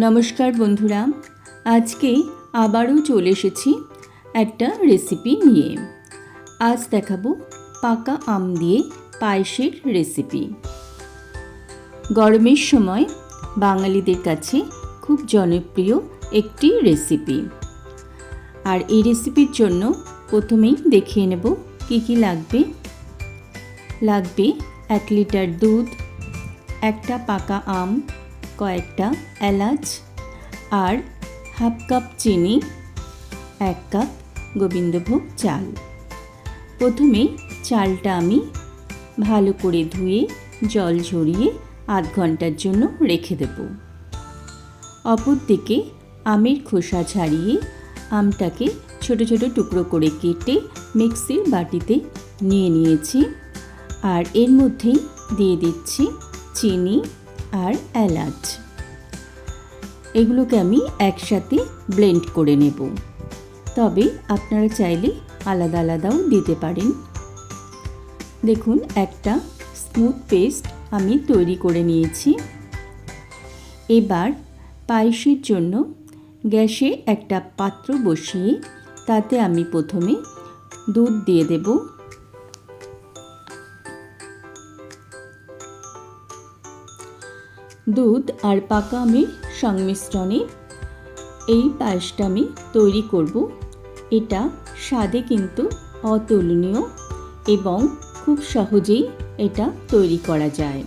নমস্কার বন্ধুরা, আজকে আবারও চলে এসেছি একটা রেসিপি নিয়ে। আজ দেখাবো পাকা আম দিয়ে পায়েসের রেসিপি গরমের সময় বাঙালিদের কাছে খুব জনপ্রিয় একটি রেসিপি আর এই রেসিপির জন্য প্রথমেই দেখিয়ে নেব কী কী লাগবে। লাগবে এক লিটার দুধ, একটা পাকা আম কয়েকটা এলাচ, আর হাফ কাপ চিনি, এক কাপ গোবিন্দভোগ চাল। প্রথমে চালটা আমি ভালো করে ধুয়ে, জল ঝরিয়ে আধ ঘণ্টার জন্য রেখে দেব। অপরদিকে আমের খোসা ছাড়িয়ে আমটাকে ছোট ছোট টুকরো করে কেটে মিক্সির বাটিতে নিয়ে নিয়েছি, আর এর মধ্যেই দিয়ে দিচ্ছি চিনি আর এলাচ। এগুলোকে আমি একসাথে ব্লেন্ড করে নেব। তবে আপনারা চাইলে আলাদা আলাদাও দিতে পারেন। দেখুন, একটা স্মুথ পেস্ট আমি তৈরি করে নিয়েছি। এবার পায়েসের জন্য গ্যাসে একটা পাত্র বসিয়ে তাতে আমি প্রথমে দুধ দিয়ে দেবো। দুধ আর পাকা আমের সংমিশ্রণে এই পায়েসটা আমি তৈরি করব। এটা স্বাদে কিন্তু অতুলনীয় এবং খুব সহজেই এটা তৈরি করা যায়।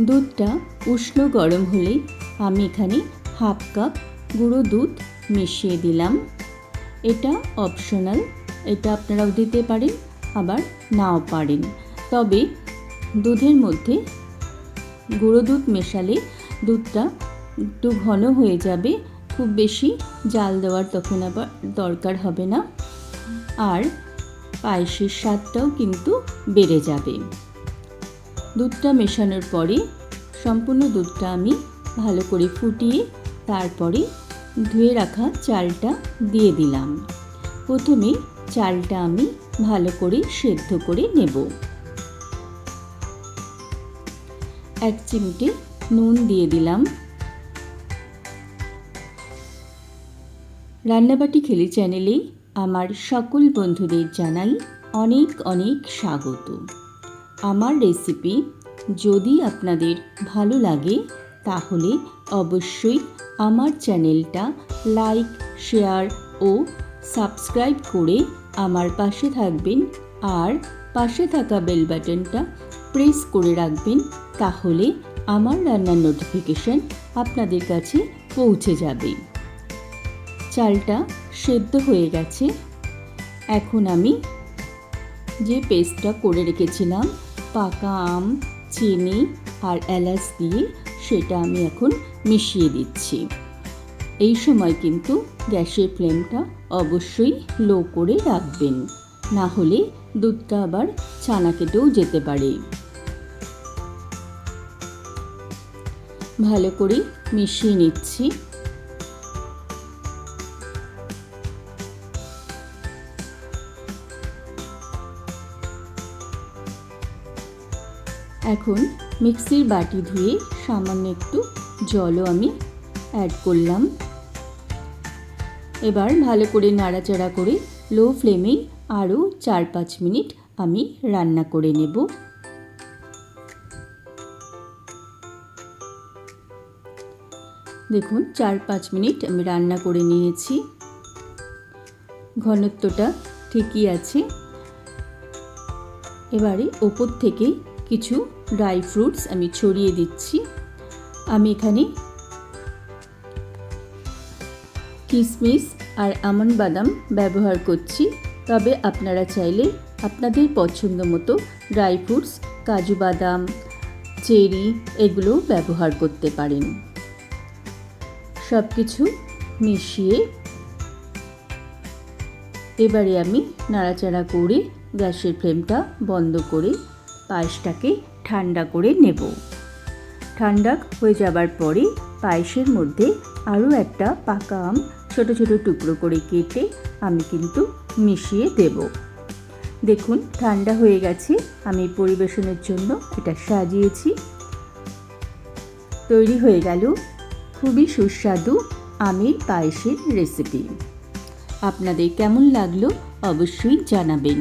দুধটা উষ্ণ গরম হলে আমি এখানে হাফ কাপ গুঁড়ো দুধ মিশিয়ে দিলাম। এটা অপশনাল, এটা আপনারাও দিতে পারেন, আবার নাও পারেন। তবে দুধের মধ্যে গুঁড়ো দুধ মেশালে দুধটা একটু ঘন হয়ে যাবে, খুব বেশি জাল দেওয়ার তখন আবার দরকার হবে না। আর পায়েসের স্বাদটাও কিন্তু বেড়ে যাবে। দুধটা মেশানোর পরে সম্পূর্ণ দুধটা আমি ভালো করে ফুটিয়ে তারপরে ধুয়ে রাখা চালটা দিয়ে দিলাম। প্রথমে চালটা আমি ভালো করে সেদ্ধ করে নেব। এক চিমটে নুন দিয়ে দিলাম। রান্নাবাটি খেলি চ্যানেলে আমার সকল বন্ধুদের জানাই অনেক অনেক স্বাগত। আমার রেসিপি যদি আপনাদের ভালো লাগে তাহলে অবশ্যই আমার চ্যানেলটা লাইক, শেয়ার ও সাবস্ক্রাইব করে আমার পাশে থাকবেন। আর পাশে থাকা বেল বাটনটা প্রেস করে রাখবেন, তাহলে আমার রান্নার নোটিফিকেশান আপনাদের কাছে পৌঁছে যাবে। চালটা সেদ্ধ হয়ে গেছে। এখন আমি যে পেস্টটা করে রেখেছিলাম, পাকা আম, চিনি আর এলাচ দিয়ে সেটা আমি এখন মিশিয়ে দিচ্ছি। এই সময় কিন্তু গ্যাসের ফ্লেমটা অবশ্যই লো করে রাখবেন। না হলে দুধটা আবার ছানা কেটেও যেতে পারে। ভালো করে মিশিয়ে নিচ্ছি। এখন মিক্সির বাটি ধুয়ে সামান্য একটু জলও আমি অ্যাড করলাম। এবার ভালো করে নাড়াচাড়া করে লো ফ্লেমেই আরও চার পাঁচ মিনিট আমি রান্না করে নেব। দেখুন, চার পাঁচ মিনিট আমি রান্না করে নিয়েছি। ঘনত্বটা ঠিকই আছে। এবারে ওপর থেকে কিছু ড্রাই ফ্রুটস আমি ছড়িয়ে দিচ্ছি। আমি এখানে কিশমিশ আর আমন্ড বাদাম ব্যবহার করছি। তবে আপনারা চাইলে আপনাদের পছন্দ মতো ড্রাই ফ্রুটস, কাজু বাদাম, চেরি এগুলো ব্যবহার করতে পারেন। সব কিছু মিশিয়ে এবারে আমি নাড়াচাড়া করে গ্যাসের ফ্লেমটা বন্ধ করে পায়েসটাকে ঠান্ডা করে নেব। ঠান্ডা হয়ে যাবার পরে পায়েসের মধ্যে আরও একটা পাকা আম ছোট ছোট টুকরো করে কেটে আমি কিন্তু মিশিয়ে দেব। দেখুন, ঠান্ডা হয়ে গেছে, আমি পরিবেশনের জন্য এটা সাজিয়েছি। তৈরি হয়ে গেল খুবই সুস্বাদু আমের পায়েসের রেসিপি আপনাদের কেমন লাগল অবশ্যই জানাবেন।